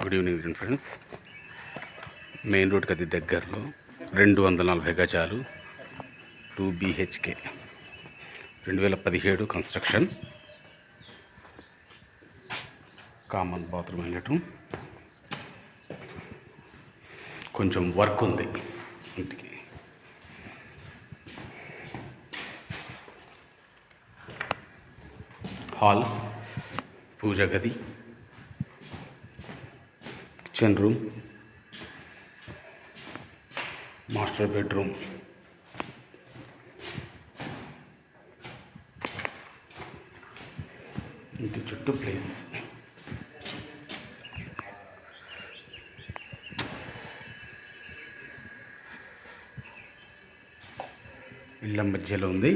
Good evening friends main రోడ్కి అది దగ్గరలో రెండు వందల నలభై గజాలు టూ బీహెచ్కే రెండు వేల పదిహేడు కన్స్ట్రక్షన్ కామన్ బాత్రూమ్ వెళ్ళటం కొంచెం వర్క్ ఉంది ఇంటికి హాల్ పూజ గది కిచెన్ రూమ్ మాస్టర్ బెడ్రూమ్ ఇంటి చుట్టూ ప్లేస్ ఇళ్ళ మధ్యలో ఉంది.